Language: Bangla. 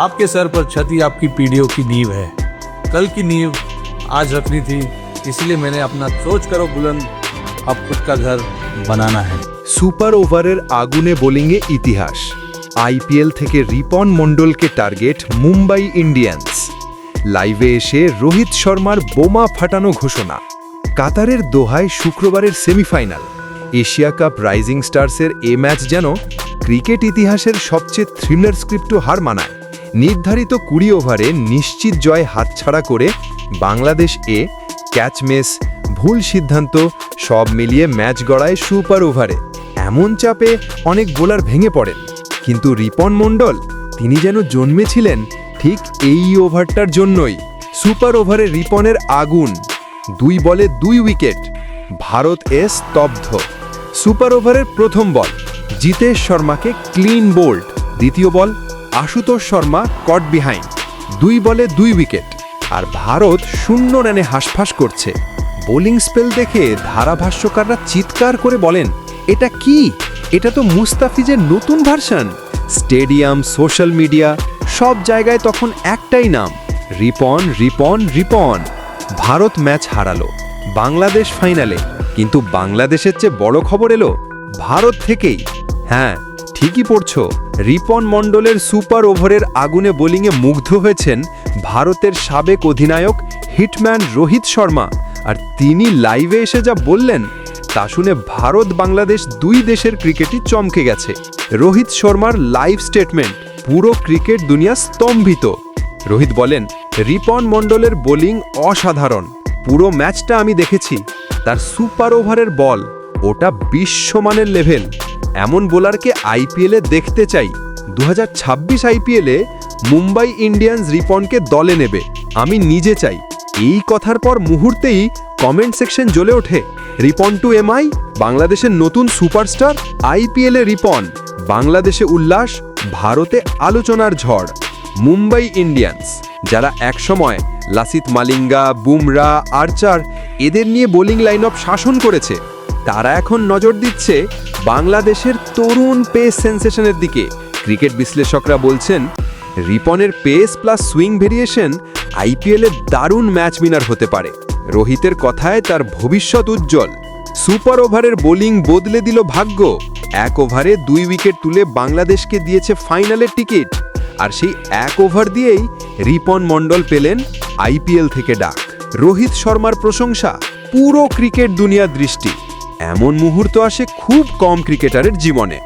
आपके सर पर छत ही आपकी पीढ़ियों की नींव है कल की नींव आज रखनी थी इसलिए मैंने अपना सोच करो बुलंद अब खुद का घर बनाना है সুপার ওভারের আগুনে বোলিংয়ে ইতিহাস আইপিএল থেকে রিপন মণ্ডলকে টার্গেট মুম্বাই ইন্ডিয়ান্স লাইভে এসে রোহিত শর্মার বোমা ফাটানো ঘোষণা কাতারের দোহায় শুক্রবারের সেমিফাইনাল এশিয়া কাপ রাইজিং স্টার্সের এ ম্যাচ যেন ক্রিকেট ইতিহাসের সবচেয়ে থ্রিলার স্ক্রিপ্টও হার মানায় নির্ধারিত কুড়ি ওভারে নিশ্চিত জয় হাতছাড়া করে বাংলাদেশ এ ক্যাচ মিস ভুল সিদ্ধান্ত, সব মিলিয়ে ম্যাচ গড়ায় সুপার ওভারে। এমন চাপে অনেক বোলার ভেঙে পড়েন, কিন্তু রিপন মণ্ডল, তিনি যেন জন্মেছিলেন ঠিক এই ওভারটার জন্যই। সুপার ওভারে রিপনের আগুন, দুই বলে দুই উইকেট, ভারত এস স্তব্ধ। সুপার ওভারের প্রথম বল, জিতেশ শর্মাকে ক্লিন বোল্ড, দ্বিতীয় বল আশুতোষ শর্মা কট বিহাইন্ড দুই বলে দুই উইকেট আর ভারত শূন্য রানে হাঁসফাঁস করছে। বোলিং স্পেল দেখে ধারাভাষ্যকাররা চিৎকার করে বলেন, এটা কি? এটা তো মুস্তাফিজের নতুন ভার্সন স্টেডিয়াম সোশ্যাল মিডিয়া সব জায়গায় তখন একটাই নাম। রিপন রিপন রিপন। ভারত ম্যাচ হারালো। বাংলাদেশ ফাইনালে কিন্তু বাংলাদেশের চেয়ে বড় খবর এলো, ভারত থেকেই। হ্যাঁ ঠিকই পড়ছো। রিপন মণ্ডলের সুপার ওভারের আগুনে বোলিংয়ে মুগ্ধ হয়েছেন ভারতের সাবেক অধিনায়ক হিটম্যান রোহিত শর্মা। আর তিনি লাইভে এসে যা বললেন, তা শুনে ভারত বাংলাদেশ দুই দেশের ক্রিকেটই চমকে গেছে। রোহিত শর্মার লাইভ স্টেটমেন্ট, পুরো ক্রিকেট দুনিয়া স্তম্ভিত। রোহিত বলেন, রিপন মণ্ডলের বোলিং অসাধারণ। পুরো ম্যাচটা আমি দেখেছি। তার সুপার ওভারের বল, ওটা বিশ্বমানের লেভেল। এমন বোলারকে আইপিএলে দেখতে চাই। দু হাজার ছাব্বিশ আইপিএলে মুম্বাই ইন্ডিয়ান্স রিপনকে দলে নেবে। আমি নিজে চাই। এই কথার পর মুহূর্তেই কমেন্ট সেকশন জ্বলে ওঠে। রিপন টু এমআই বাংলাদেশের নতুন সুপারস্টার আইপিএলে রিপন, বাংলাদেশে উল্লাস, ভারতে আলোচনার ঝড়। মুম্বাই ইন্ডিয়ান্স, যারা একসময় লাসিত মালিঙ্গা, বুমরা, আর্চার, এদের নিয়ে বোলিং লাইন শাসন করেছে। তারা এখন নজর দিচ্ছে বাংলাদেশের তরুণ পেস সেন্সেশনের দিকে। ক্রিকেট বিশ্লেষকরা বলছেন, রিপনের পেস প্লাস সুইং ভেরিয়েশন আইপিএলে দারুণ ম্যাচ উইনার হতে পারে। রোহিতের কথায় তার ভবিষ্যৎ উজ্জ্বল। সুপার ওভারের বোলিং বদলে দিল ভাগ্য। এক ওভারে দুই উইকেট তুলে বাংলাদেশকে দিয়েছে ফাইনালের টিকিট আর সেই এক ওভার দিয়েই রিপন মণ্ডল পেলেন আইপিএল থেকে ডাক। রোহিত শর্মার প্রশংসা, পুরো ক্রিকেট দুনিয়ার দৃষ্টি। এমন মুহূর্ত আসে খুব কম ক্রিকেটারের জীবনে।